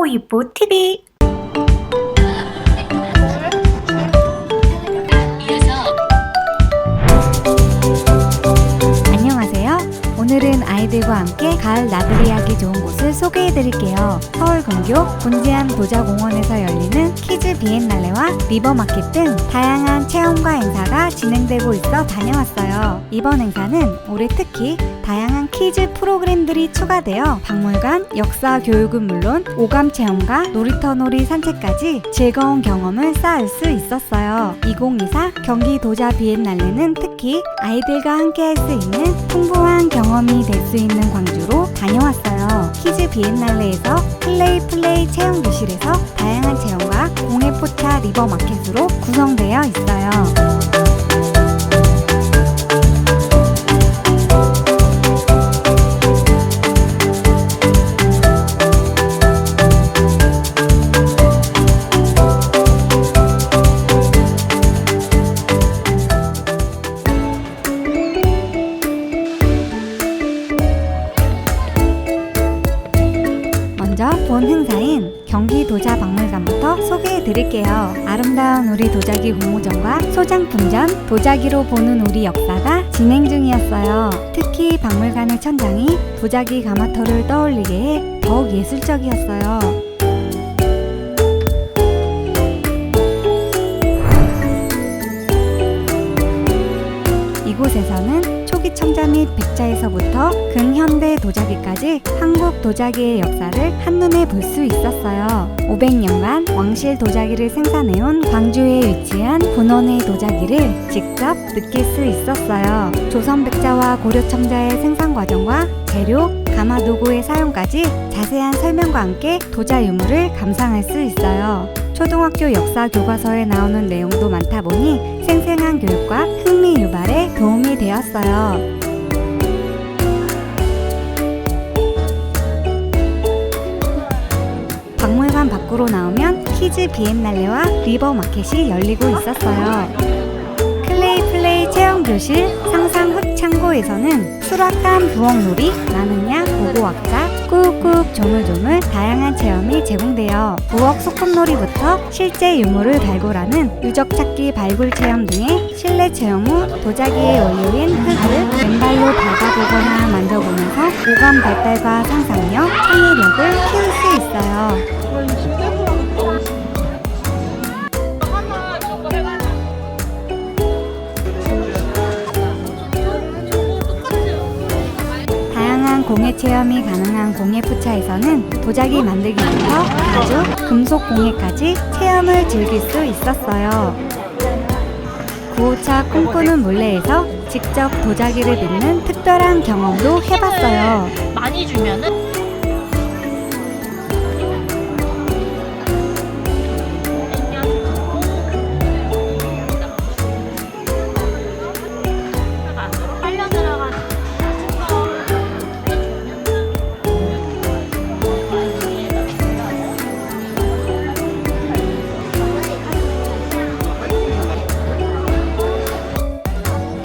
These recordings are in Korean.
호이보 TV 오늘은 아이들과 함께 가을 나들이 하기 좋은 곳을 소개해 드릴게요. 서울 근교 군지암 도자공원에서 열리는 키즈 비엔날레와 리버마켓 등 다양한 체험과 행사가 진행되고 있어 다녀왔어요. 이번 행사는 올해 특히 다양한 키즈 프로그램들이 추가되어 박물관, 역사 교육은 물론 오감 체험과 놀이터 놀이 산책까지 즐거운 경험을 쌓을 수 있었어요. 2024 경기 도자 비엔날레는 특히 아이들과 함께 할 수 있는 풍부한 경험이 될 수 있는 광주로 다녀왔어요. 키즈 비엔날레에서 플레이 플레이 체험 교실에서 다양한 체험과 공예 포차 리버 마켓으로 구성되어 있어요. 드릴게요. 아름다운 우리 도자기 공모전과 소장품전, 도자기로 보는 우리 역사가 진행 중이었어요. 특히 박물관의 천장이 도자기 가마터를 떠올리게 해 더욱 예술적이었어요. 이곳에서는 초기 청자 및 백자에서부터 근현대 도자기까지 한국 도자기의 역사를 한눈에 볼 수 있었어요. 500년간 왕실 도자기를 생산해온 광주에 위치한 군원의 도자기를 직접 느낄 수 있었어요. 조선 백자와 고려 청자의 생산 과정과 재료, 가마 도구의 사용까지 자세한 설명과 함께 도자 유물을 감상할 수 있어요. 초등학교 역사 교과서에 나오는 내용도 많다 보니 생생한 교육과 흥미 유발에 도움이 되었어요. 밖으로 나오면 키즈 비엔날레와 리버 마켓이 열리고 있었어요. 클레이 플레이 체험 교실 상상 흑창고에서는 수락한 부엌놀이, 나는야 고고학자, 꾹꾹 조물조물 다양한 체험이 제공되어 부엌 소꿉놀이부터 실제 유물을 발굴하는 유적 찾기 발굴 체험 등의 실내 체험 후 도자기에 올려인 흙을 왼발로 밟아보거나 만져보면서 오감 발달과 상상력, 창의력을 키울 수 있어요. 체험이 가능한 공예 푸차에서는 도자기 만들기부터 가죽, 금속 공예까지 체험을 즐길 수 있었어요. 9호차 꿈꾸는 물레에서 직접 도자기를 빚는 특별한 경험도 해봤어요. 많이 주면은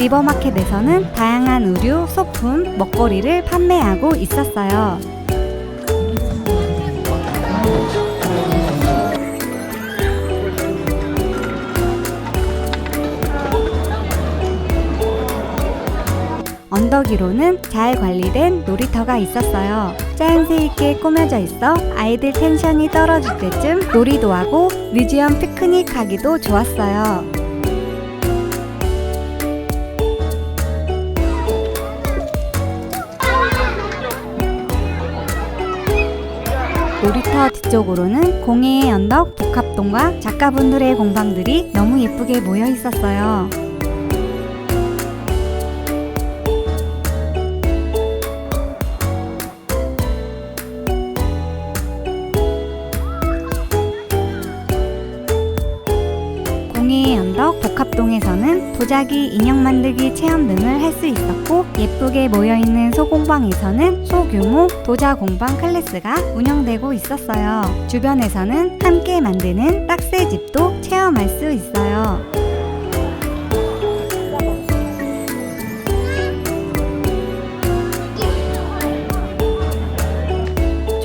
리버마켓에서는 다양한 의류, 소품, 먹거리를 판매하고 있었어요. 언덕 위로는 잘 관리된 놀이터가 있었어요. 짜임새 있게 꾸며져 있어 아이들 텐션이 떨어질 때쯤 놀이도 하고 뮤지엄 피크닉 하기도 좋았어요. 뒤쪽으로는 공예의 언덕 복합동과 작가분들의 공방들이 너무 예쁘게 모여 있었어요. 언덕 복합동에서는 도자기 인형 만들기 체험 등을 할 수 있었고 예쁘게 모여있는 소공방에서는 소규모 도자 공방 클래스가 운영되고 있었어요. 주변에서는 함께 만드는 딱새집도 체험할 수 있어요.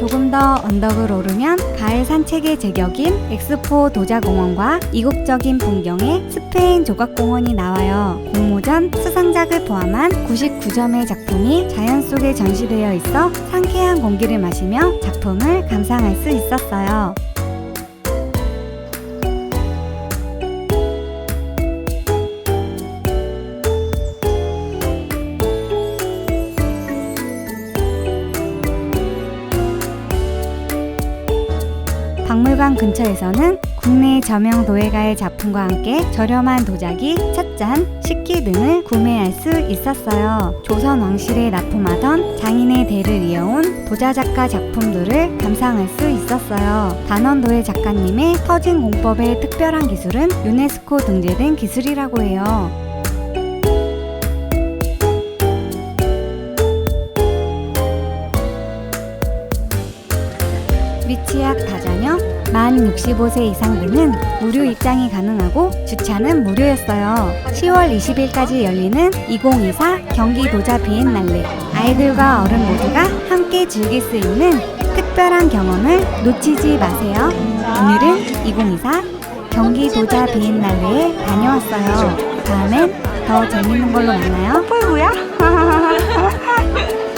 조금 더 언덕을 오르면 가을 산책의 제격인 엑스포 도자공원과 이국적인 풍경의 스페인 조각공원이 나와요. 공모전 수상작을 포함한 99점의 작품이 자연 속에 전시되어 있어 상쾌한 공기를 마시며 작품을 감상할 수 있었어요. 박물관 근처에서는 국내 저명 도예가의 작품과 함께 저렴한 도자기, 찻잔, 식기 등을 구매할 수 있었어요. 조선 왕실에 납품하던 장인의 대를 이어온 도자 작가 작품들을 감상할 수 있었어요. 단원도예 작가님의 터진 공법의 특별한 기술은 유네스코 등재된 기술이라고 해요. 미취학 다자녀 만 65세 이상 등은 무료 입장이 가능하고 주차는 무료였어요. 10월 20일까지 열리는 2024 경기 도자 비엔날레 아이들과 어른 모두가 함께 즐길 수 있는 특별한 경험을 놓치지 마세요. 오늘은 2024 경기 도자 비엔날레에 다녀왔어요. 다음엔 더 재밌는 걸로 만나요. 뭐야?